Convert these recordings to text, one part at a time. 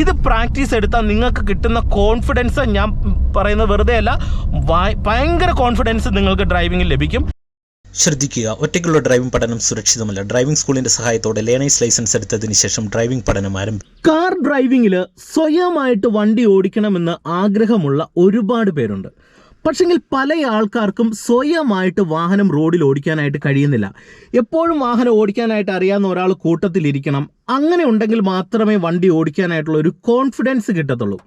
ഇത് പ്രാക്ടീസ് എടുത്താൽ നിങ്ങൾക്ക് കിട്ടുന്ന കോൺഫിഡൻസ് ഞാൻ പറയുന്നത് വെറുതെ അല്ല ഭയങ്കര കോൺഫിഡൻസ് നിങ്ങൾക്ക് ഡ്രൈവിംഗിൽ ലഭിക്കും. ശ്രദ്ധിക്കുക ഒറ്റയ്ക്കുള്ള ഡ്രൈവിംഗ് പഠനം സുരക്ഷിതമല്ല. ഡ്രൈവിംഗ് സ്കൂളിന്റെ സഹായത്തോടെ ലേണേഴ്സ് ലൈസൻസ് എടുത്തതിന് ശേഷം ഡ്രൈവിംഗ് പഠനം ആരംഭിക്കും കാർ ഡ്രൈവിംഗിൽ സ്വയമായിട്ട് വണ്ടി ഓടിക്കണമെന്ന് ആഗ്രഹമുള്ള ഒരുപാട് പേരുണ്ട്. പക്ഷെങ്കിൽ പല ആൾക്കാർക്കും സ്വയമായിട്ട് വാഹനം റോഡിൽ ഓടിക്കാനായിട്ട് കഴിയുന്നില്ല. എപ്പോഴും വാഹനം ഓടിക്കാനായിട്ട് അറിയാവുന്ന ഒരാൾ കൂട്ടത്തിലിരിക്കണം. അങ്ങനെ ഉണ്ടെങ്കിൽ മാത്രമേ വണ്ടി ഓടിക്കാനായിട്ടുള്ള ഒരു കോൺഫിഡൻസ് കിട്ടത്തുള്ളൂ.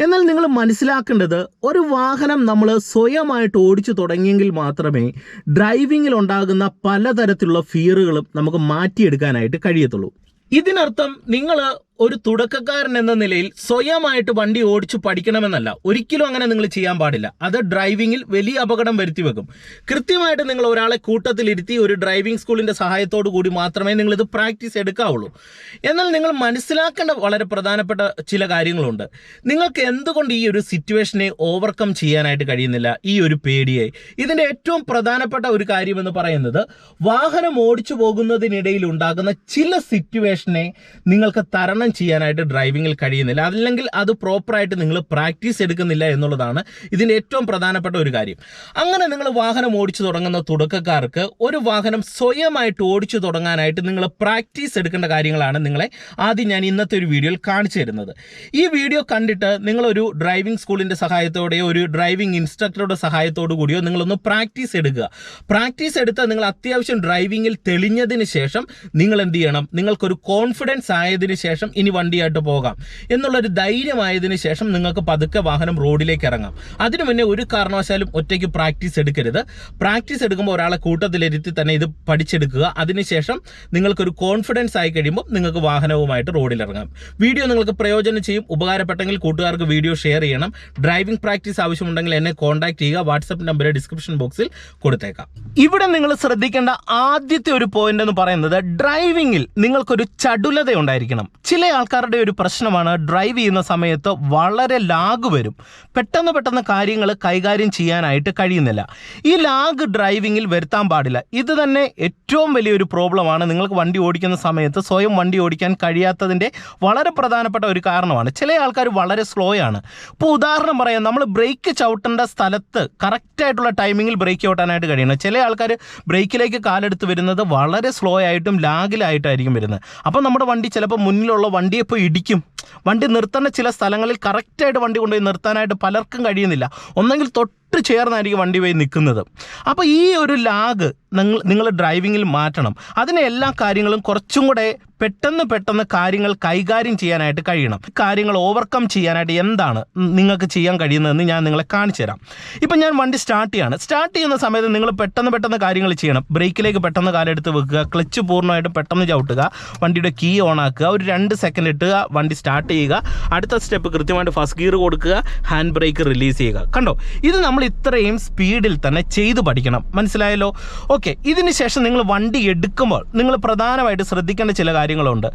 എന്നാൽ നിങ്ങൾ മനസ്സിലാക്കേണ്ടത് ഒരു വാഹനം നമ്മൾ സ്വയമായിട്ട് ഓടിച്ചു തുടങ്ങിയെങ്കിൽ മാത്രമേ ഡ്രൈവിങ്ങിൽ ഉണ്ടാകുന്ന പലതരത്തിലുള്ള ഫിയറുകളും നമുക്ക് മാറ്റിയെടുക്കാനായിട്ട് കഴിയത്തുള്ളൂ. ഇതിനർത്ഥം നിങ്ങൾ ഒരു തുടക്കക്കാരൻ എന്ന നിലയിൽ സ്വയമായിട്ട് വണ്ടി ഓടിച്ചു പഠിക്കണമെന്നല്ല. ഒരിക്കലും അങ്ങനെ നിങ്ങൾ ചെയ്യാൻ പാടില്ല. അത് ഡ്രൈവിംഗിൽ വലിയ അപകടം വരുത്തി വെക്കും. കൃത്യമായിട്ട് നിങ്ങൾ ഒരാളെ കൂട്ടത്തിലിരുത്തി ഒരു ഡ്രൈവിംഗ് സ്കൂളിന്റെ സഹായത്തോടു കൂടി മാത്രമേ നിങ്ങൾ ഇത് പ്രാക്ടീസ് എടുക്കാവുള്ളൂ. എന്നാൽ നിങ്ങൾ മനസ്സിലാക്കേണ്ട വളരെ പ്രധാനപ്പെട്ട ചില കാര്യങ്ങളുണ്ട്. നിങ്ങൾക്ക് എന്തുകൊണ്ട് ഈ ഒരു സിറ്റുവേഷനെ ഓവർകം ചെയ്യാനായിട്ട് കഴിയുന്നില്ല? ഈ ഒരു പേടിയെ. ഇതിന്റെ ഏറ്റവും പ്രധാനപ്പെട്ട ഒരു കാര്യം എന്ന് പറയുന്നത് വാഹനം ഓടിച്ചു പോകുന്നതിനിടയിൽ ഉണ്ടാകുന്ന ചില സിറ്റുവേഷനെ നിങ്ങൾക്ക് തരണം ചെയ്യാനായിട്ട് ഡ്രൈവിംഗിൽ കഴിയുന്നില്ല. അല്ലെങ്കിൽ അത് പ്രോപ്പറായിട്ട് നിങ്ങൾ പ്രാക്ടീസ് എടുക്കുന്നില്ല എന്നുള്ളതാണ് ഇതിന്റെ ഏറ്റവും പ്രധാനപ്പെട്ട ഒരു കാര്യം. അങ്ങനെ നിങ്ങൾ വാഹനം ഓടിച്ചു തുടങ്ങുന്ന തുടക്കക്കാർക്ക് ഒരു വാഹനം സ്വയമായിട്ട് ഓടിച്ചു തുടങ്ങാനായിട്ട് നിങ്ങൾ പ്രാക്ടീസ് എടുക്കേണ്ട കാര്യങ്ങളാണ് നിങ്ങളെ ആദ്യം ഞാൻ ഇന്നത്തെ ഒരു വീഡിയോയിൽ കാണിച്ചു തരുന്നത്. ഈ വീഡിയോ കണ്ടിട്ട് നിങ്ങളൊരു ഡ്രൈവിംഗ് സ്കൂളിന്റെ സഹായത്തോടെയോ ഒരു ഡ്രൈവിംഗ് ഇൻസ്ട്രക്ടറുടെ സഹായത്തോടു കൂടിയോ നിങ്ങളൊന്ന് പ്രാക്ടീസ് എടുക്കുക. പ്രാക്ടീസ് എടുത്താൽ നിങ്ങൾ അത്യാവശ്യം ഡ്രൈവിംഗിൽ തെളിഞ്ഞതിന് ശേഷം നിങ്ങൾ എന്ത് ചെയ്യണം? നിങ്ങൾക്കൊരു കോൺഫിഡൻസ് ആയതിനു ശേഷം ഇനി വണ്ടിയായിട്ട് പോകാം. എന്നുള്ളൊരു ധൈര്യമായതിനു ശേഷം നിങ്ങൾക്ക് പതുക്കെ വാഹനം റോഡിലേക്ക് ഇറങ്ങാം. അതിനു മുന്നേ ഒരു കാരണവശാലും ഒറ്റയ്ക്ക് പ്രാക്ടീസ് എടുക്കരുത്. പ്രാക്ടീസ് എടുക്കുമ്പോൾ ഒരാളെ കൂട്ടത്തിലിരുത്തി തന്നെ ഇത് പഠിച്ചെടുക്കുക. അതിനുശേഷം നിങ്ങൾക്കൊരു കോൺഫിഡൻസ് ആയി കഴിയുമ്പോൾ നിങ്ങൾക്ക് വാഹനവുമായിട്ട് റോഡിൽ ഇറങ്ങാം. വീഡിയോ നിങ്ങൾക്ക് പ്രയോജനം ചെയ്യും. ഉപകാരപ്പെട്ടെങ്കിൽ കൂട്ടുകാർക്ക് വീഡിയോ ഷെയർ ചെയ്യണം. ഡ്രൈവിംഗ് പ്രാക്ടീസ് ആവശ്യമുണ്ടെങ്കിൽ എന്നെ കോൺടാക്ട് ചെയ്യുക. വാട്സപ്പ് നമ്പർ ഡിസ്ക്രിപ്ഷൻ ബോക്സിൽ കൊടുത്തേക്കാം. ഇവിടെ നിങ്ങൾ ശ്രദ്ധിക്കേണ്ട ആദ്യത്തെ ഒരു പോയിന്റ് എന്ന് പറയുന്നത് ഡ്രൈവിംഗിൽ നിങ്ങൾക്കൊരു ചടുലത ഉണ്ടായിരിക്കണം. ചില ആൾക്കാരുടെ ഒരു പ്രശ്നമാണ് ഡ്രൈവ് ചെയ്യുന്ന സമയത്ത് വളരെ ലാഗ് വരും. പെട്ടെന്ന് പെട്ടെന്ന് കാര്യങ്ങൾ കൈകാര്യം ചെയ്യാനായിട്ട് കഴിയുന്നില്ല. ഈ ലാഗ് ഡ്രൈവിങ്ങിൽ വരുത്താൻ പാടില്ല. ഇത് തന്നെ ഏറ്റവും വലിയൊരു പ്രോബ്ലമാണ് നിങ്ങൾക്ക് വണ്ടി ഓടിക്കുന്ന സമയത്ത് സ്വയം വണ്ടി ഓടിക്കാൻ കഴിയാത്തതിന്റെ വളരെ പ്രധാനപ്പെട്ട ഒരു കാരണമാണ്. ചില ആൾക്കാർ വളരെ സ്ലോ ആണ്. ഇപ്പോൾ ഉദാഹരണം പറയാം. നമ്മൾ ബ്രേക്ക് ചവിട്ടേണ്ട സ്ഥലത്ത് കറക്റ്റായിട്ടുള്ള ടൈമിങ്ങിൽ ബ്രേക്ക് ചവിട്ടാനായിട്ട് കഴിയണം. ചില ആൾക്കാർ ബ്രേക്കിലേക്ക് കാലെടുത്ത് വരുന്നത് വളരെ സ്ലോ ആയിട്ടും ലാഗിലായിട്ടായിരിക്കും വരുന്നത്. അപ്പോൾ നമ്മുടെ വണ്ടി ചിലപ്പോൾ മുന്നിലുള്ള വണ്ടിയെ പോയി ഇടിക്കും. വണ്ടി നിർത്തേണ്ട ചില സ്ഥലങ്ങളിൽ കറക്റ്റായിട്ട് വണ്ടി കൊണ്ടുപോയി നിർത്താനായിട്ട് പലർക്കും കഴിയുന്നില്ല. ഒന്നെങ്കിൽ തൊട്ട് ചേർന്നായിരിക്കും വണ്ടി പോയി നിൽക്കുന്നത്. അപ്പോൾ ഈ ഒരു ലാഗ് നിങ്ങൾ നിങ്ങൾ ഡ്രൈവിങ്ങിൽ മാറ്റണം. അതിന് എല്ലാ കാര്യങ്ങളും കുറച്ചും കൂടെ പെട്ടെന്ന് പെട്ടെന്ന് കാര്യങ്ങൾ കൈകാര്യം ചെയ്യാനായിട്ട് കഴിയണം. കാര്യങ്ങൾ ഓവർകം ചെയ്യാനായിട്ട് എന്താണ് നിങ്ങൾക്ക് ചെയ്യാൻ കഴിയുന്നതെന്ന് ഞാൻ നിങ്ങളെ കാണിച്ചു തരാം. ഇപ്പം ഞാൻ വണ്ടി സ്റ്റാർട്ട് ചെയ്യാണ്. സ്റ്റാർട്ട് ചെയ്യുന്ന സമയത്ത് നിങ്ങൾ പെട്ടെന്ന് പെട്ടെന്ന് കാര്യങ്ങൾ ചെയ്യണം. ബ്രേക്കിലേക്ക് പെട്ടെന്ന് കാലെടുത്ത് വെക്കുക. ക്ലച്ച് പൂർണമായിട്ട് പെട്ടെന്ന് ചവിട്ടുക. വണ്ടിയുടെ കീ ഓൺ ആക്കുക. ഒരു രണ്ട് സെക്കൻഡ് ഇട്ടുക വണ്ടി സ്റ്റാർട്ട് ചെയ്യുക. അടുത്ത സ്റ്റെപ്പ് കൃത്യമായിട്ട് ഫസ്റ്റ് ഗിയർ കൊടുക്കുക. ഹാൻഡ് ബ്രേക്ക് റിലീസ് ചെയ്യുക. കണ്ടോ? ഇത് നമ്മൾ ഇത്രയും സ്പീഡിൽ തന്നെ ചെയ്ത് പഠിക്കണം. മനസ്സിലായല്ലോ? ഓക്കെ ഇതിന് ശേഷം നിങ്ങൾ വണ്ടി എടുക്കുമ്പോൾ നിങ്ങൾ പ്രധാനമായിട്ട് ശ്രദ്ധിക്കേണ്ട ചില കാര്യങ്ങളുണ്ട്.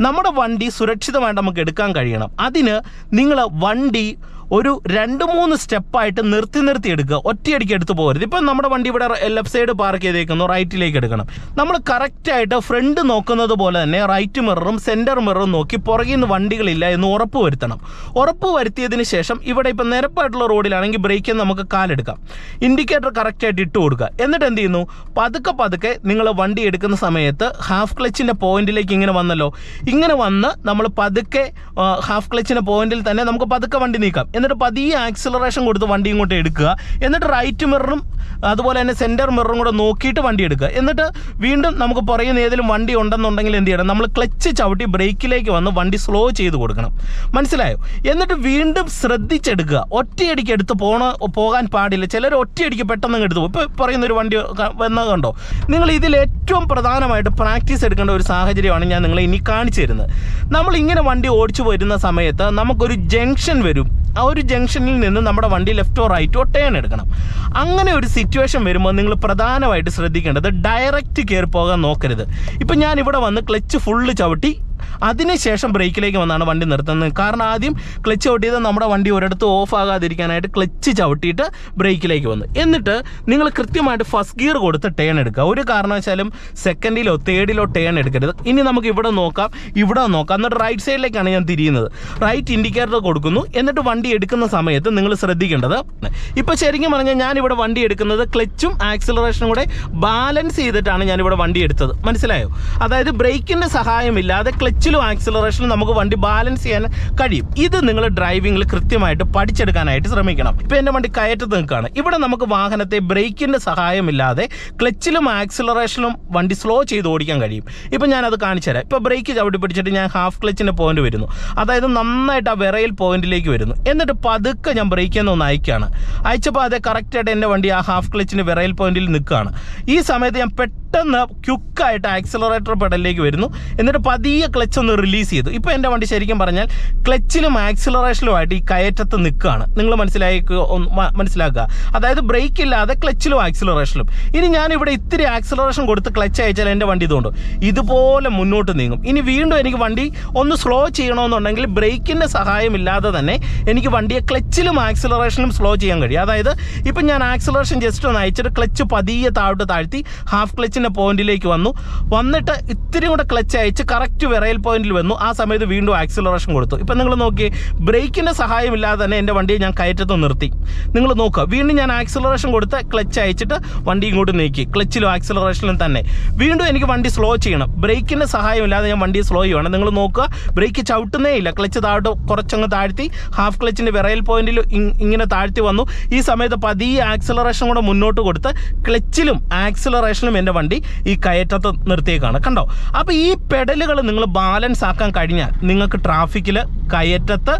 നമ്മുടെ വണ്ടി സുരക്ഷിതമായിട്ട് നമുക്ക് എടുക്കാൻ കഴിയണം. അതിന് നിങ്ങൾ വണ്ടി ഒരു രണ്ട് മൂന്ന് സ്റ്റെപ്പായിട്ട് നിർത്തി നിർത്തി എടുക്കുക. ഒറ്റയടിക്ക് എടുത്ത് പോകരുത്. ഇപ്പം നമ്മുടെ വണ്ടി ഇവിടെ ലെഫ്റ്റ് സൈഡ് പാർക്ക് ചെയ്തേക്കുന്നു. റൈറ്റിലേക്ക് എടുക്കണം. നമ്മൾ കറക്റ്റായിട്ട് ഫ്രണ്ട് നോക്കുന്നത് പോലെ തന്നെ റൈറ്റ് മിററും സെന്റർ മിററും നോക്കി പുറകിൽ നിന്ന് വണ്ടികളില്ല എന്ന് ഉറപ്പ് വരുത്തണം. ഉറപ്പ് വരുത്തിയതിന് ശേഷം ഇവിടെ ഇപ്പം നിരപ്പായിട്ടുള്ള റോഡിലാണെങ്കിൽ ബ്രേക്കിൽ നമുക്ക് കാലെടുക്കാം. ഇൻഡിക്കേറ്റർ കറക്റ്റായിട്ട് ഇട്ട് കൊടുക്കുക. എന്നിട്ട് എന്ത് ചെയ്യുന്നു? പതുക്കെ പതുക്കെ നിങ്ങൾ വണ്ടി എടുക്കുന്ന സമയത്ത് ഹാഫ് ക്ലച്ചിന്റെ പോയിന്റിലേക്ക് ഇങ്ങനെ വന്നല്ലോ. ഇങ്ങനെ വന്ന് നമ്മൾ പതുക്കെ ഹാഫ് ക്ലച്ചിന്റെ പോയിന്റിൽ തന്നെ നമുക്ക് പതുക്കെ വണ്ടി നീക്കാം. എന്നിട്ട് പതിയെ ആക്സിലറേഷൻ കൊടുത്ത് വണ്ടി ഇങ്ങോട്ട് എടുക്കുക. എന്നിട്ട് റൈറ്റ് മിററും അതുപോലെ തന്നെ സെന്റർ മിററും കൂടെ നോക്കിയിട്ട് വണ്ടി എടുക്കുക. എന്നിട്ട് വീണ്ടും നമുക്ക് പറയുന്ന ഏതെങ്കിലും വണ്ടി ഉണ്ടെന്നുണ്ടെങ്കിൽ എന്ത് ചെയ്യണം? നമ്മൾ ക്ലച്ച് ചവിട്ടി ബ്രേക്കിലേക്ക് വന്ന് വണ്ടി സ്ലോ ചെയ്ത് കൊടുക്കണം. മനസ്സിലായോ? എന്നിട്ട് വീണ്ടും ശ്രദ്ധിച്ചെടുക്കുക. ഒറ്റയടിക്ക് എടുത്ത് പോണ പോകാൻ പാടില്ല. ചിലർ ഒറ്റയടിക്ക് പെട്ടെന്ന് എടുത്ത് പോകും. ഇപ്പോൾ പറയുന്ന ഒരു വണ്ടി വന്നതുകൊണ്ടോ വന്നത് കണ്ടോ? നിങ്ങൾ ഇതിൽ ഏറ്റവും പ്രധാനമായിട്ട് പ്രാക്ടീസ് എടുക്കേണ്ട ഒരു സാഹചര്യമാണ് ഞാൻ നിങ്ങളെ ഇനി കാണിച്ചു തരുന്നത്. നമ്മൾ ഇങ്ങനെ വണ്ടി ഓടിച്ചു വരുന്ന സമയത്ത് നമുക്കൊരു ജംഗ്ഷൻ വരും. ആ ഒരു ജംഗ്ഷനിൽ നിന്ന് നമ്മുടെ വണ്ടി ലെഫ്റ്റോ റൈറ്റോ ടേൺ എടുക്കണം. അങ്ങനെ ഒരു സിറ്റുവേഷൻ വരുമ്പോൾ നിങ്ങൾ പ്രധാനമായിട്ട് ശ്രദ്ധിക്കേണ്ടത് ഡയറക്റ്റ് കയറി പോകാൻ നോക്കരുത്. ഇപ്പം ഞാൻ ഇവിടെ വന്ന് ക്ലച്ച് ഫുള്ള് ചവിട്ടി അതിനുശേഷം ബ്രേക്കിലേക്ക് വന്നാണ് വണ്ടി നിർത്തുന്നത്. കാരണം ആദ്യം ക്ലച്ച് ചവിട്ടിയത് നമ്മുടെ വണ്ടി ഒരിടത്ത് ഓഫ് ആകാതിരിക്കാനായിട്ട് ക്ലച്ച് ചവിട്ടിയിട്ട് ബ്രേക്കിലേക്ക് വന്നു. എന്നിട്ട് നിങ്ങൾ കൃത്യമായിട്ട് ഫസ്റ്റ് ഗിയർ കൊടുത്ത് ടേൺ എടുക്കുക. ഒരു കാരണവശാലും സെക്കൻഡിലോ തേർഡിലോ ടേൺ എടുക്കരുത്. ഇനി നമുക്ക് ഇവിടെ നോക്കാം ഇവിടെ നോക്കാം. എന്നിട്ട് റൈറ്റ് സൈഡിലേക്കാണ് ഞാൻ തിരിയുന്നത്. റൈറ്റ് ഇൻഡിക്കേറ്റർ കൊടുക്കുന്നു. എന്നിട്ട് വണ്ടി എടുക്കുന്ന സമയത്ത് നിങ്ങൾ ശ്രദ്ധിക്കേണ്ടത് ഇപ്പോൾ ശരിക്കും പറഞ്ഞാൽ ഞാനിവിടെ വണ്ടി എടുക്കുന്നത് ക്ലച്ചും ആക്സിലറേഷനും കൂടെ ബാലൻസ് ചെയ്തിട്ടാണ് ഞാനിവിടെ വണ്ടി എടുത്തത്. മനസ്സിലായോ? അതായത് ബ്രേക്കിന്റെ സഹായമില്ലാതെ ക്ലച്ചിലും ആക്സിലറേഷനും നമുക്ക് വണ്ടി ബാലൻസ് ചെയ്യാൻ കഴിയും. ഇത് നിങ്ങൾ ഡ്രൈവിംഗിൽ കൃത്യമായിട്ട് പഠിച്ചെടുക്കാനായിട്ട് ശ്രമിക്കണം. ഇപ്പൊ എന്റെ വണ്ടി കയറ്റത്ത് നിൽക്കുകയാണ് ഇവിടെ നമുക്ക് വാഹനത്തെ ബ്രേക്കിന്റെ സഹായമില്ലാതെ ക്ലച്ചിലും ആക്സിലറേഷനും വണ്ടി സ്ലോ ചെയ്ത് ഓടിക്കാൻ കഴിയും. ഇപ്പം ഞാനത് കാണിച്ചു തരാം. ഇപ്പോൾ ബ്രേക്ക് ചവിട്ടി പിടിച്ചിട്ട് ഞാൻ ഹാഫ് ക്ലച്ചിന്റെ പോയിന്റ് വരുന്നു. അതായത് നന്നായിട്ട് ആ വിറയിൽ പോയിന്റിലേക്ക് വരുന്നു. എന്നിട്ട് പതുക്കെ ഞാൻ ബ്രേക്കിൽ നിന്ന് ഒന്ന് അയക്കുകയാണ്. അയച്ചപ്പോൾ അതേ കറക്റ്റായിട്ട് എന്റെ വണ്ടി ആ ഹാഫ് ക്ലച്ചിന്റെ വിറയിൽ പോയിന്റിൽ നിൽക്കുകയാണ്. ഈ സമയത്ത് ഞാൻ പെട്ടെന്ന് ക്യുക്കായിട്ട് ആക്സിലറേറ്റർ പെടലിലേക്ക് വരുന്നു. എന്നിട്ട് പതിയെ ക്ലച്ച് ഒന്ന് റിലീസ് ചെയ്തു. ഇപ്പോൾ എന്റെ വണ്ടി ശരിക്കും പറഞ്ഞാൽ ക്ലച്ചിലും ആക്സിലറേഷനുമായിട്ട് ഈ കയറ്റത്ത് നിൽക്കുകയാണ്. നിങ്ങൾ മനസ്സിലായി മനസ്സിലാക്കുക. അതായത് ബ്രേക്ക് ഇല്ലാതെ ക്ലച്ചിലും ആക്സിലറേഷനിലും. ഇനി ഞാൻ ഇവിടെ ഇത്തിരി ആക്സിലറേഷൻ കൊടുത്ത് ക്ലച്ച് അയച്ചാൽ എന്റെ വണ്ടി ഇതുകൊണ്ട് ഇതുപോലെ മുന്നോട്ട് നീങ്ങും. ഇനി വീണ്ടും എനിക്ക് വണ്ടി ഒന്ന് സ്ലോ ചെയ്യണമെന്നുണ്ടെങ്കിൽ ബ്രേക്കിന്റെ സഹായമില്ലാതെ തന്നെ എനിക്ക് വണ്ടിയെ ക്ലച്ചിലും ആക്സിലറേഷനിലും സ്ലോ ചെയ്യാൻ കഴിയും. അതായത് ഇപ്പം ഞാൻ ആക്സിലറേഷൻ ജസ്റ്റ് ഒന്ന് അയച്ചിട്ട് ക്ലച്ച് പതിയെ താഴോട്ട് താഴ്ത്തി ഹാഫ് ക്ലച്ചിന്റെ പോയിന്റിലേക്ക് വന്നു. വന്നിട്ട് ഇത്തിരി കൂടെ ക്ലച്ച് അയച്ച് കറക്റ്റ് വിറയൽ പോയിന്റിൽ വന്നു. ആ സമയത്ത് വീണ്ടും ആക്സിലറേഷൻ കൊടുത്തു. ഇപ്പം നിങ്ങൾ നോക്കി ബ്രേക്കിന്റെ സഹായമില്ലാതെ തന്നെ എന്റെ വണ്ടിയെ ഞാൻ കയറ്റത്ത് നിർത്തി. നിങ്ങൾ നോക്കുക വീണ്ടും ഞാൻ ആക്സിലറേഷൻ കൊടുത്ത് ക്ലച്ച് അയച്ചിട്ട് വണ്ടി ഇങ്ങോട്ട് നീക്കി. ക്ലച്ചിലും ആക്സിലറേഷനിലും തന്നെ. വീണ്ടും എനിക്ക് വണ്ടി സ്ലോ ചെയ്യണം. ബ്രേക്കിന്റെ സഹായമില്ലാതെ ഞാൻ വണ്ടി സ്ലോ ചെയ്യണം നിങ്ങൾ നോക്കുക ബ്രേക്ക് ചവിട്ടുന്നേ ഇല്ല. ക്ലച്ച് താഴോട്ട് കുറച്ചങ്ങ് താഴ്ത്തി ഹാഫ് ക്ലച്ചിന്റെ വിറയൽ പോയിന്റിൽ ഇങ്ങനെ താഴ്ത്തി വന്നു. ഈ സമയത്ത് പതിയെ ആക്സിലറേഷൻ കൂടെ മുന്നോട്ട് കൊടുത്ത് ക്ലച്ചിലും ആക്സിലറേഷനും എന്റെ വണ്ടി ഈ കയറ്റത്ത് നിർത്തിയേക്കാണ്. കണ്ടോ? അപ്പോൾ ഈ പെഡലുകൾ നിങ്ങൾ ബാലൻസ് ആക്കാൻ കഴിഞ്ഞാൽ നിങ്ങൾക്ക് ട്രാഫിക്കിൽ കയറ്റത്ത്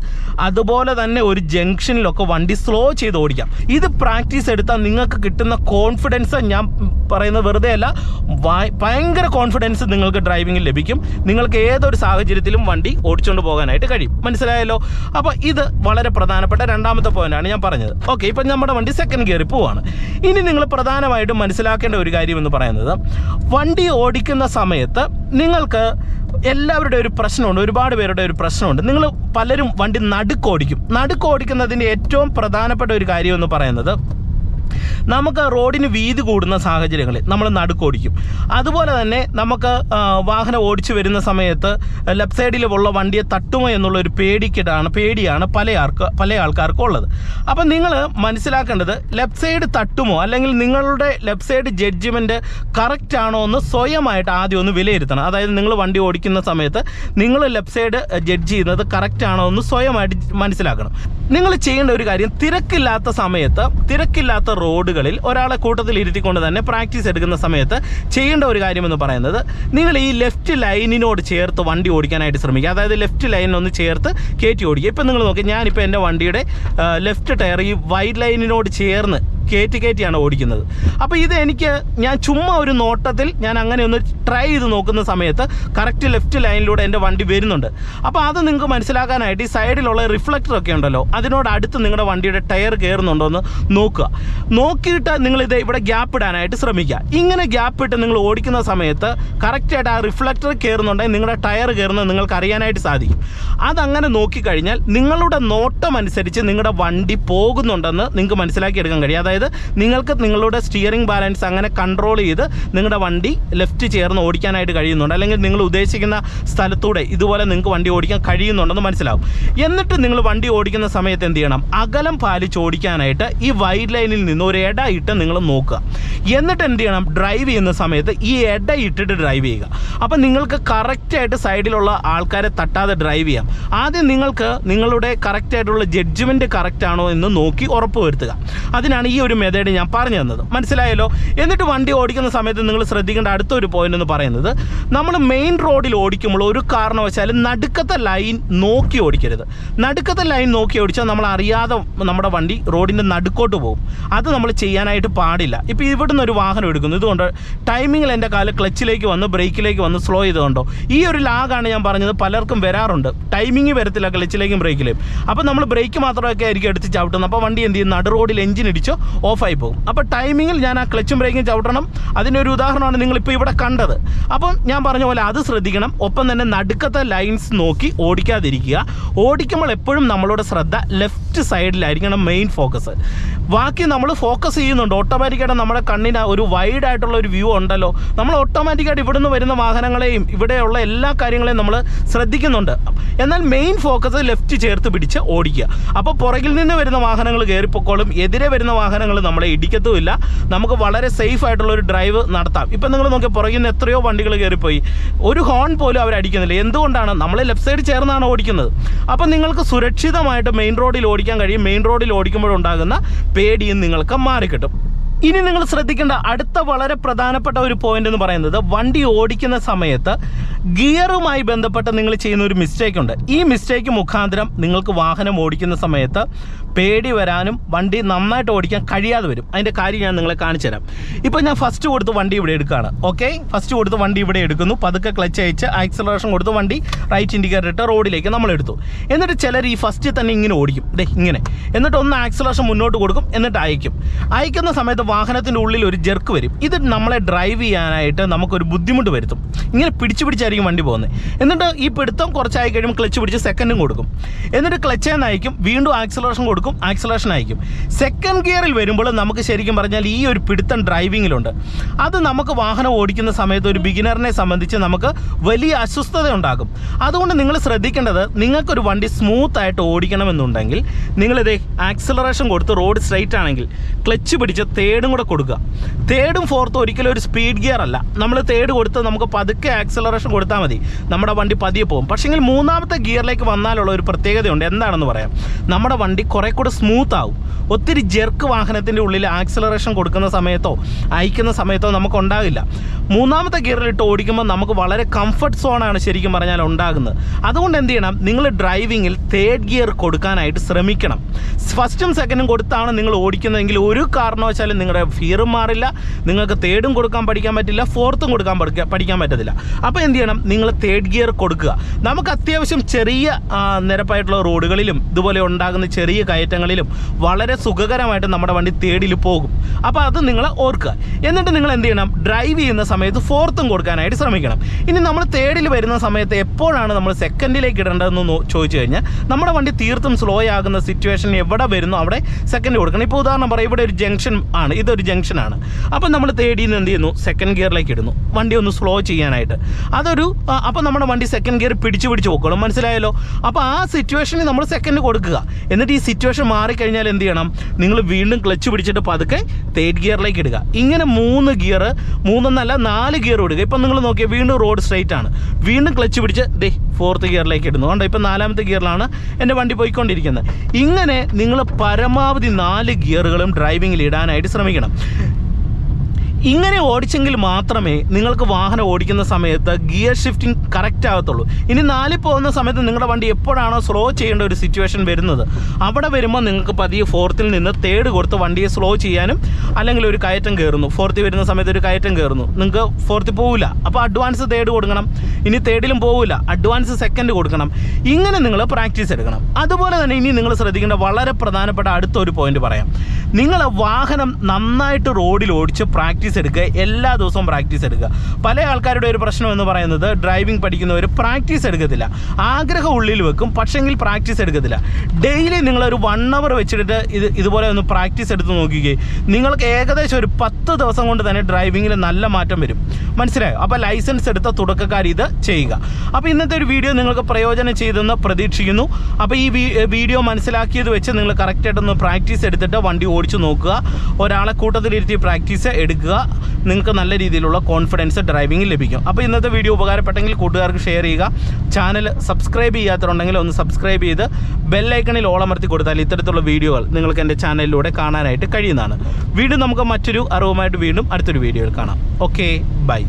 അതുപോലെ തന്നെ ഒരു ജംഗ്ഷനിലൊക്കെ വണ്ടി സ്ലോ ചെയ്ത് ഓടിക്കാം. ഇത് പ്രാക്ടീസ് എടുത്താൽ നിങ്ങൾക്ക് കിട്ടുന്ന കോൺഫിഡൻസ് ഞാൻ പറയുന്നത് വെറുതെ അല്ല ഭയങ്കര കോൺഫിഡൻസ് നിങ്ങൾക്ക് ഡ്രൈവിങ്ങിൽ ലഭിക്കും. നിങ്ങൾക്ക് ഏതൊരു സാഹചര്യത്തിലും വണ്ടി ഓടിച്ചുകൊണ്ട് പോകാനായിട്ട് കഴിയും. മനസ്സിലായല്ലോ? അപ്പോൾ ഇത് വളരെ പ്രധാനപ്പെട്ട രണ്ടാമത്തെ പോയിന്റാണ് ഞാൻ പറഞ്ഞത്. ഓക്കെ ഇപ്പം നമ്മുടെ വണ്ടി സെക്കൻഡ് ഗിയറിൽ പോവാണ്. ഇനി നിങ്ങൾ പ്രധാനമായിട്ടും മനസ്സിലാക്കേണ്ട ഒരു കാര്യം എന്ന് പറയുന്നത് വണ്ടി ഓടിക്കുന്ന സമയത്ത് നിങ്ങൾക്ക് എല്ലാവരുടെ ഒരു പ്രശ്നമുണ്ട് ഒരുപാട് പേരുടെ ഒരു പ്രശ്നമുണ്ട്. നിങ്ങൾ പലരും വണ്ടി നടുക്കോടിക്കും നടുക്കോടിക്കുന്നതിന്റെ ഏറ്റവും പ്രധാനപ്പെട്ട ഒരു കാര്യം എന്ന് പറയുന്നത് നമുക്ക് റോഡിന് വീതി കൂടുന്ന സാഹചര്യങ്ങളിൽ നമ്മൾ നടുക്കോടിക്കും അതുപോലെ തന്നെ നമുക്ക് വാഹനം ഓടിച്ചു വരുന്ന സമയത്ത് ലെഫ്റ്റ് സൈഡിൽ ഉള്ള വണ്ടിയെ തട്ടുമോ എന്നുള്ളൊരു പേടിക്കിടാണ് പേടിയാണ് പല ആൾക്ക് പല ആൾക്കാർക്കും ഉള്ളത്. അപ്പം നിങ്ങൾ മനസ്സിലാക്കേണ്ടത് ലെഫ്റ്റ് സൈഡ് തട്ടുമോ അല്ലെങ്കിൽ നിങ്ങളുടെ ലെഫ്റ്റ് സൈഡ് ജഡ്ജ്മെന്റ് കറക്റ്റ് ആണോ എന്ന് സ്വയമായിട്ട് ആദ്യം ഒന്ന് വിലയിരുത്തണം. അതായത് നിങ്ങൾ വണ്ടി ഓടിക്കുന്ന സമയത്ത് നിങ്ങൾ ലെഫ്റ്റ് സൈഡ് ജഡ്ജ് ചെയ്യുന്നത് കറക്റ്റ് ആണോ എന്ന് സ്വയമായിട്ട് മനസ്സിലാക്കണം. നിങ്ങൾ ചെയ്യേണ്ട ഒരു കാര്യം തിരക്കില്ലാത്ത സമയത്ത് തിരക്കില്ലാത്ത റോഡുകളിൽ ഒരാളെ കൂട്ടത്തിൽ ഇരുത്തിക്കൊണ്ട് തന്നെ പ്രാക്ടീസ് എടുക്കുന്ന സമയത്ത് ചെയ്യേണ്ട ഒരു കാര്യമെന്ന് പറയുന്നത് നിങ്ങൾ ഈ ലെഫ്റ്റ് ലൈനിനോട് ചേർത്ത് വണ്ടി ഓടിക്കാനായിട്ട് ശ്രമിക്കുക. അതായത് ലെഫ്റ്റ് ലൈനിനൊന്ന് ചേർത്ത് കയറ്റി ഓടിക്കുക. ഇപ്പം നിങ്ങൾ നോക്കി ഞാനിപ്പോൾ എന്റെ വണ്ടിയുടെ ലെഫ്റ്റ് ടയർ ഈ വൈറ്റ് ലൈനിനോട് ചേർന്ന് കയറ്റി കയറ്റിയാണ് ഓടിക്കുന്നത്. അപ്പോൾ ഇത് എനിക്ക് ഞാൻ ചുമ്മാ ഒരു നോട്ടത്തിൽ ഞാൻ അങ്ങനെ ഒന്ന് ട്രൈ ചെയ്ത് നോക്കുന്ന സമയത്ത് കറക്റ്റ് ലെഫ്റ്റ് ലൈനിലൂടെ എന്റെ വണ്ടി വരുന്നുണ്ട്. അപ്പോൾ അത് നിങ്ങൾക്ക് മനസ്സിലാക്കാനായിട്ട് ഈ സൈഡിലുള്ള റിഫ്ലക്ടർ ഒക്കെ ഉണ്ടല്ലോ അതിനോട് അടുത്ത് നിങ്ങളുടെ വണ്ടിയുടെ ടയർ കയറുന്നുണ്ടോ എന്ന് നോക്കുക. നോക്കിയിട്ട് നിങ്ങൾ ഇത് ഇവിടെ ഗ്യാപ്പ് ഇടാനായിട്ട് ശ്രമിക്കുക. ഇങ്ങനെ ഗ്യാപ്പ് ഇട്ട് നിങ്ങൾ ഓടിക്കുന്ന സമയത്ത് കറക്റ്റായിട്ട് ആ റിഫ്ലക്ടർ കയറുന്നുണ്ടെങ്കിൽ നിങ്ങളുടെ ടയർ കയറുന്നത് നിങ്ങൾക്ക് അറിയാനായിട്ട് സാധിക്കും. അതങ്ങനെ നോക്കിക്കഴിഞ്ഞാൽ നിങ്ങളുടെ നോട്ടം അനുസരിച്ച് നിങ്ങളുടെ വണ്ടി പോകുന്നുണ്ടെന്ന് നിങ്ങൾക്ക് മനസ്സിലാക്കിയെടുക്കാൻ കഴിയും. അതായത് നിങ്ങൾക്ക് നിങ്ങളുടെ സ്റ്റിയറിംഗ് ബാലൻസ് അങ്ങനെ കൺട്രോൾ ചെയ്ത് നിങ്ങളുടെ വണ്ടി ലെഫ്റ്റ് ചേർന്ന് ഓടിക്കാനായിട്ട് കഴിയുന്നുണ്ട്. അല്ലെങ്കിൽ നിങ്ങൾ ഉദ്ദേശിക്കുന്ന സ്ഥലത്തൂടെ ഇതുപോലെ നിങ്ങൾക്ക് വണ്ടി ഓടിക്കാൻ കഴിയുന്നുണ്ടെന്ന് മനസ്സിലാവും. എന്നിട്ട് നിങ്ങൾ വണ്ടി ഓടിക്കുന്ന സമയത്ത് എന്ത് ചെയ്യണം? അകലം പാലിച്ച് ഓടിക്കാനായിട്ട് ഈ വൈഡ് ലൈനിൽ നിന്ന് ഒരു ഇട ഇട്ട് നിങ്ങൾ നോക്കുക. എന്നിട്ട് എന്ത് ചെയ്യണം? ഡ്രൈവ് ചെയ്യുന്ന സമയത്ത് ഈ ഇട ഇട്ടിട്ട് ഡ്രൈവ് ചെയ്യുക. അപ്പം നിങ്ങൾക്ക് കറക്റ്റായിട്ട് സൈഡിലുള്ള ആൾക്കാരെ തട്ടാതെ ഡ്രൈവ് ചെയ്യാം. ആദ്യം നിങ്ങൾക്ക് നിങ്ങളുടെ കറക്റ്റായിട്ടുള്ള ജഡ്ജ്മെന്റ് കറക്റ്റ് ആണോ എന്ന് നോക്കി ഉറപ്പ് വരുത്തുക അതിനാണ് ഈ ഒരു മെത്തേഡ് ഞാൻ പറഞ്ഞു തന്നത്. മനസ്സിലായല്ലോ? എന്നിട്ട് വണ്ടി ഓടിക്കുന്ന സമയത്ത് നിങ്ങൾ ശ്രദ്ധിക്കേണ്ട അടുത്തൊരു പോയിന്റ് എന്ന് പറയുന്നത് നമ്മൾ മെയിൻ റോഡിൽ ഓടിക്കുമ്പോൾ ഒരു കാരണവശാലും നടുക്കത്തെ ലൈൻ നോക്കി ഓടിക്കരുത്. നടുക്കത്തെ ലൈൻ നോക്കി ഓടിച്ചാൽ നമ്മൾ അറിയാതെ നമ്മുടെ വണ്ടി റോഡിന്റെ നടുക്കോട്ട് പോകും. അത് നമ്മൾ ചെയ്യാനായിട്ട് പാടില്ല. ഇപ്പോൾ ഇവിടുന്ന് ഒരു വാഹനം എടുക്കുന്നു. ഇതുകൊണ്ട് ടൈമിങ്ങിൽ എന്റെ കാൽ ക്ലച്ചിലേക്ക് വന്ന് ബ്രേക്കിലേക്ക് വന്ന് സ്ലോ ചെയ്തുകൊണ്ടോ? ഈ ഒരു ലാഗാണ് ഞാൻ പറഞ്ഞത് പലർക്കും വരാറുണ്ട്. ടൈമിങ് വരത്തില്ല ക്ലച്ചിലേക്കും ബ്രേക്കിലേക്കും അപ്പോൾ നമ്മൾ ബ്രേക്ക് മാത്രമൊക്കെ ആയിരിക്കും എടുത്ത് ചവിട്ടുന്നത്. അപ്പോൾ വണ്ടി എന്ത് ചെയ്യും? നടു റോഡിൽ എഞ്ചിൻ ഇടിച്ചോ ഓഫായി പോകും. അപ്പോൾ ടൈമിങ്ങിൽ ഞാൻ ആ ക്ലച്ചും ബ്രേക്കും ചവിട്ടണം. അതിനൊരു ഉദാഹരണമാണ് നിങ്ങളിപ്പോൾ ഇവിടെ കണ്ടത്. അപ്പം ഞാൻ പറഞ്ഞ പോലെ അത് ശ്രദ്ധിക്കണം. ഒപ്പം തന്നെ നടുക്കത്തെ ലൈൻസ് നോക്കി ഓടിക്കാതിരിക്കുക. ഓടിക്കുമ്പോൾ എപ്പോഴും നമ്മളുടെ ശ്രദ്ധ ലെഫ്റ്റ് സൈഡിലായിരിക്കണം മെയിൻ ഫോക്കസ് ബാക്കി നമ്മൾ ഫോക്കസ് ചെയ്യുന്നുണ്ട്. ഓട്ടോമാറ്റിക്കായിട്ട് നമ്മുടെ കണ്ണിന് ഒരു വൈഡ് ആയിട്ടുള്ള ഒരു വ്യൂ ഉണ്ടല്ലോ. നമ്മൾ ഓട്ടോമാറ്റിക്കായിട്ട് ഇവിടുന്ന് വരുന്ന വാഹനങ്ങളെയും ഇവിടെയുള്ള എല്ലാ കാര്യങ്ങളെയും നമ്മൾ ശ്രദ്ധിക്കുന്നുണ്ട്. എന്നാൽ മെയിൻ ഫോക്കസ് ലെഫ്റ്റ് ചേർത്ത് പിടിച്ച് ഓടിക്കുക. അപ്പോൾ പുറകിൽ നിന്ന് വരുന്ന വാഹനങ്ങൾ കയറിപ്പോക്കോളും. എതിരെ വരുന്ന വാഹനങ്ങൾ നമ്മളെ ഇടിക്കത്തുമില്ല. നമുക്ക് വളരെ സേഫ് ആയിട്ടുള്ള ഒരു ഡ്രൈവ് നടത്താം. ഇപ്പം നിങ്ങൾ നോക്കി പുറകിൽ നിന്ന് എത്രയോ വണ്ടികൾ കയറിപ്പോയി. ഒരു ഹോൺ പോലും അവർ അടിക്കുന്നില്ല എന്തുകൊണ്ടാണ്? നമ്മൾ ലെഫ്റ്റ് സൈഡ് ചേർന്നാണ് ഓടിക്കുന്നത്. അപ്പം നിങ്ങൾക്ക് സുരക്ഷിതമായിട്ട് മെയിൻ റോഡിൽ ഓടിക്കാൻ കഴിയും. മെയിൻ റോഡിൽ ഓടിക്കുമ്പോഴുണ്ടാകുന്ന പേടിയും നിങ്ങൾക്ക് മാറിക്കിട്ടും. ഇനി നിങ്ങൾ ശ്രദ്ധിക്കേണ്ട അടുത്ത വളരെ പ്രധാനപ്പെട്ട ഒരു പോയിന്റ് എന്ന് പറയുന്നത് വണ്ടി ഓടിക്കുന്ന സമയത്ത് ഗിയറുമായി ബന്ധപ്പെട്ട് നിങ്ങൾ ചെയ്യുന്ന ഒരു മിസ്റ്റേക്ക് ഉണ്ട്. ഈ മിസ്റ്റേക്ക് മുഖാന്തരം നിങ്ങൾക്ക് വാഹനം ഓടിക്കുന്ന സമയത്ത് പേടി വരാനും വണ്ടി നന്നായിട്ട് ഓടിക്കാൻ കഴിയാതെ വരും. അതിന്റെ കാര്യം ഞാൻ നിങ്ങളെ കാണിച്ചു തരാം. ഇപ്പോൾ ഞാൻ ഫസ്റ്റ് കൊടുത്ത് വണ്ടി ഇവിടെ എടുക്കുകയാണ്. ഓക്കെ ഫസ്റ്റ് കൊടുത്ത് വണ്ടി ഇവിടെ എടുക്കുന്നു. പതുക്കെ ക്ലച്ച് അയച്ച് ആക്സലറേഷൻ കൊടുത്ത് വണ്ടി റൈറ്റ് ഇൻഡിക്കേറ്റർ ഇട്ട് റോഡിലേക്ക് നമ്മൾ എടുത്തു. എന്നിട്ട് ചിലർ ഈ ഫസ്റ്റ് തന്നെ ഇങ്ങനെ ഓടിക്കും. ദേ ഇങ്ങനെ. എന്നിട്ട് ഒന്ന് ആക്സലറേഷൻ മുന്നോട്ട് കൊടുക്കും. എന്നിട്ട് അയക്കും. അയക്കുന്ന സമയത്ത് വാഹനത്തിന്റെ ഉള്ളിൽ ഒരു ജെർക്ക് വരും. ഇത് നമ്മളെ ഡ്രൈവ് ചെയ്യാനായിട്ട് നമുക്കൊരു ബുദ്ധിമുട്ട് വരുത്തും. ഇങ്ങനെ പിടിച്ചു പിടിച്ചായിരിക്കും വണ്ടി പോകുന്നത് എന്നിട്ട് ഈ പിടുത്തം കുറച്ചായി കഴിയുമ്പോൾ ക്ലച്ച് പിടിച്ച് സെക്കൻഡും കൊടുക്കും. എന്നിട്ട് ക്ലച്ച് അയക്കും വീണ്ടും ആക്സലറേഷൻ കൊടുക്കും. ആക്സലറേഷൻ അയക്കും സെക്കൻഡ് ഗിയറിൽ വരുമ്പോൾ നമുക്ക് ശരിക്കും പറഞ്ഞാൽ ഈ ഒരു പിടുത്തം ഡ്രൈവിങ്ങിലുണ്ട് അത് നമുക്ക് വാഹനം ഓടിക്കുന്ന സമയത്ത് ഒരു ബിഗിനറിനെ സംബന്ധിച്ച് നമുക്ക് വലിയ അസ്വസ്ഥത ഉണ്ടാകും അതുകൊണ്ട് നിങ്ങൾ ശ്രദ്ധിക്കേണ്ടത് നിങ്ങൾക്കൊരു വണ്ടി സ്മൂത്ത് ആയിട്ട് ഓടിക്കണമെന്നുണ്ടെങ്കിൽ നിങ്ങളിത് ആക്സലറേഷൻ കൊടുത്ത് റോഡ് സ്ട്രൈറ്റ് ആണെങ്കിൽ ക്ലച്ച് പിടിച്ച് തേർഡും കൂടെ കൊടുക്കുക. തേർഡും ഫോർത്തും ഒരിക്കലും ഒരു സ്പീഡ് ഗിയർ അല്ല. നമ്മൾ തേർഡ് കൊടുത്ത് നമുക്ക് പതുക്കെ ആക്സലറേഷൻ കൊടുത്താൽ മതി. നമ്മുടെ വണ്ടി പതിയെ പോകും. പക്ഷേങ്കിൽ മൂന്നാമത്തെ ഗിയറിലേക്ക് വന്നാലുള്ള ഒരു പ്രത്യേകതയുണ്ട്. എന്താണെന്ന് പറയാം? നമ്മുടെ വണ്ടി കുറെ കൂടെ സ്മൂത്ത് ആവും. ഒത്തിരി ജെർക്ക് വാഹനത്തിന്റെ ഉള്ളിൽ ആക്സലറേഷൻ കൊടുക്കുന്ന സമയത്തോ അയക്കുന്ന സമയത്തോ നമുക്ക് ഉണ്ടാകില്ല മൂന്നാമത്തെ ഗിയറിലിട്ട് ഓടിക്കുമ്പോൾ നമുക്ക് വളരെ കംഫർട്ട് സോണാണ് ശരിക്കും പറഞ്ഞാൽ ഉണ്ടാകുന്നത്. അതുകൊണ്ട് എന്ത് ചെയ്യണം? നിങ്ങൾ ഡ്രൈവിങ്ങിൽ തേർഡ് ഗിയർ കൊടുക്കാനായിട്ട് ശ്രമിക്കണം. ഫസ്റ്റും സെക്കൻഡും കൊടുത്താണ് നിങ്ങൾ ഓടിക്കുന്നതെങ്കിൽ ഒരു കാരണവശാലും നിങ്ങളുടെ ഫിയറും മാറില്ല നിങ്ങൾക്ക് തേർഡും കൊടുക്കാൻ പഠിക്കാൻ പറ്റില്ല ഫോർത്തും കൊടുക്കാൻ പഠിക്കാൻ പഠിക്കാൻ പറ്റത്തില്ല. അപ്പോൾ എന്ത് ചെയ്യണം? നിങ്ങൾ തേർഡ് ഗിയർ കൊടുക്കുക. നമുക്ക് അത്യാവശ്യം ചെറിയ നിരപ്പായിട്ടുള്ള റോഡുകളിലും ഇതുപോലെ ഉണ്ടാകുന്ന ചെറിയ കയറ്റങ്ങളിലും വളരെ സുഖകരമായിട്ട് നമ്മുടെ വണ്ടി തേടിൽ പോകും. അപ്പോൾ അത് നിങ്ങൾ ഓർക്കുക. എന്നിട്ട് നിങ്ങൾ എന്ത് ചെയ്യണം? ഡ്രൈവ് ചെയ്യുന്ന സമയത്ത് ഫോർത്തും കൊടുക്കാനായിട്ട് ശ്രമിക്കണം. ഇനി നമ്മൾ തേർഡിൽ വരുന്ന സമയത്ത് എപ്പോഴാണ് നമ്മൾ സെക്കൻഡിലേക്ക് ഇടേണ്ടതെന്ന് ചോദിച്ചു കഴിഞ്ഞാൽ നമ്മുടെ വണ്ടി തീർത്തും സ്ലോ ആകുന്ന സിറ്റുവേഷൻ എവിടെ വരുന്നു അവിടെ സെക്കൻഡ് കൊടുക്കണം. ഇപ്പോൾ ഉദാഹരണം പറയാം ഇവിടെ ഒരു ജംഗ്ഷൻ ആണ്. ഇതൊരു ജംഗ്ഷനാണ് അപ്പം നമ്മൾ തേടിയിൽ എന്ത് ചെയ്യുന്നു? സെക്കൻഡ് ഗിയറിലേക്ക് ഇടുന്നു. വണ്ടി ഒന്ന് സ്ലോ ചെയ്യാനായിട്ട്. അതൊരു അപ്പം അപ്പോൾ നമ്മുടെ വണ്ടി സെക്കൻഡ് ഗിയർ പിടിച്ച് പിടിച്ച് പോക്കണം മനസ്സിലായല്ലോ? അപ്പോൾ ആ സിറ്റുവേഷനിൽ നമ്മൾ സെക്കൻഡ് കൊടുക്കുക. എന്നിട്ട് ഈ സിറ്റുവേഷൻ മാറിക്കഴിഞ്ഞാൽ എന്ത് ചെയ്യണം? നിങ്ങൾ വീണ്ടും ക്ലച്ച് പിടിച്ചിട്ട് പതുക്കെ തേർഡ് ഗിയറിലേക്ക് ഇടുക. ഇങ്ങനെ മൂന്ന് ഗിയർ മൂന്നെന്നല്ല നാല് ഗിയർ ഇടുക. ഇപ്പം നിങ്ങൾ നോക്കിയാൽ വീണ്ടും റോഡ് സ്ട്രൈറ്റ് ആണ്. വീണ്ടും ക്ലച്ച് പിടിച്ച് ദേ ഫോർത്ത് ഗിയറിലേക്ക് ഇടുന്നു കണ്ടോ ഇപ്പം നാലാമത്തെ ഗിയറിലാണ് എന്റെ വണ്ടി പോയിക്കൊണ്ടിരിക്കുന്നത്. ഇങ്ങനെ നിങ്ങൾ പരമാവധി നാല് ഗിയറുകളും ഡ്രൈവിങ്ങിൽ ഇടാനായിട്ട് ശ്രമിക്കണം. ഇങ്ങനെ ഓടിച്ചെങ്കിൽ മാത്രമേ നിങ്ങൾക്ക് വാഹനം ഓടിക്കുന്ന സമയത്ത് ഗിയർ ഷിഫ്റ്റിംഗ് കറക്റ്റ് ആകത്തുള്ളൂ. ഇനി നാലിൽ പോകുന്ന സമയത്ത് നിങ്ങളുടെ വണ്ടി എപ്പോഴാണോ സ്ലോ ചെയ്യേണ്ട ഒരു സിറ്റുവേഷൻ വരുന്നത് അവിടെ വരുമ്പോൾ നിങ്ങൾക്ക് പതിയെ ഫോർത്തിൽ നിന്ന് തേർഡ് കൊടുത്ത് വണ്ടിയെ സ്ലോ ചെയ്യാനും അല്ലെങ്കിൽ ഒരു കയറ്റം കയറുന്നു. ഫോർത്തിൽ വരുന്ന സമയത്ത് ഒരു കയറ്റം കയറുന്നു. നിങ്ങൾക്ക് ഫോർത്തിൽ പോവില്ല. അപ്പോൾ അഡ്വാൻസ് തേർഡ് കൊടുക്കണം. ഇനി തേർഡിലും പോവില്ല. അഡ്വാൻസ് സെക്കൻഡ് കൊടുക്കണം. ഇങ്ങനെ നിങ്ങൾ പ്രാക്ടീസ് എടുക്കണം. അതുപോലെ തന്നെ ഇനി നിങ്ങൾ ശ്രദ്ധിക്കേണ്ട വളരെ പ്രധാനപ്പെട്ട അടുത്തൊരു പോയിന്റ് പറയാം. നിങ്ങൾ വാഹനം നന്നായിട്ട് റോഡിൽ ഓടിച്ച് പ്രാക്ടീസ് എടുക്കുക എല്ലാ ദിവസവും പ്രാക്ടീസ് എടുക്കുക. പല ആൾക്കാരുടെ ഒരു പ്രശ്നം എന്ന് പറയുന്നത് ഡ്രൈവിംഗ് പഠിക്കുന്നവർ പ്രാക്ടീസ് എടുക്കത്തില്ല. ആഗ്രഹം ഉള്ളിൽ വെക്കും പക്ഷെങ്കിൽ പ്രാക്ടീസ് എടുക്കത്തില്ല. ഡെയിലി നിങ്ങളൊരു വൺ അവർ വെച്ചിട്ട് ഇത് ഇതുപോലെ ഒന്ന് പ്രാക്ടീസ് എടുത്ത് നോക്കുകയും നിങ്ങൾക്ക് ഏകദേശം ഒരു പത്ത് ദിവസം കൊണ്ട് തന്നെ ഡ്രൈവിങ്ങിൽ നല്ല മാറ്റം വരും. മനസ്സിലായോ? അപ്പോൾ ലൈസൻസ് എടുത്ത തുടക്കക്കാർ ഇത് ചെയ്യുക. അപ്പോൾ ഇന്നത്തെ ഒരു വീഡിയോ നിങ്ങൾക്ക് പ്രയോജനം ചെയ്തെന്ന് പ്രതീക്ഷിക്കുന്നു. അപ്പോൾ ഈ വീഡിയോ മനസ്സിലാക്കിയത് വെച്ച് നിങ്ങൾ കറക്റ്റായിട്ടൊന്ന് പ്രാക്ടീസ് എടുത്തിട്ട് വണ്ടി ഓടിച്ചു നോക്കുക. ഒരാളെ കൂട്ടത്തിലിരുത്തി പ്രാക്ടീസ് എടുക്കുക. നിങ്ങൾക്ക് നല്ല രീതിയിലുള്ള കോൺഫിഡൻസ് ഡ്രൈവിംഗിൽ ലഭിക്കും. അപ്പോൾ ഇന്നത്തെ വീഡിയോ ഉപകാരപ്പെട്ടെങ്കിൽ കൂട്ടുകാർക്ക് ഷെയർ ചെയ്യുക. ചാനൽ സബ്സ്ക്രൈബ് ചെയ്യാത്തതുണ്ടെങ്കിൽ ഒന്ന് സബ്സ്ക്രൈബ് ചെയ്ത് ബെല്ലൈക്കണിൽ ഓളമർത്തി കൊടുത്താൽ ഇത്തരത്തിലുള്ള വീഡിയോകൾ നിങ്ങൾക്ക് എന്റെ ചാനലിലൂടെ കാണാനായിട്ട് കഴിയുന്നതാണ്. വീണ്ടും നമുക്ക് മറ്റൊരു അറിവുമായിട്ട് വീണ്ടും അടുത്തൊരു വീഡിയോയിൽ കാണാം. Okay bye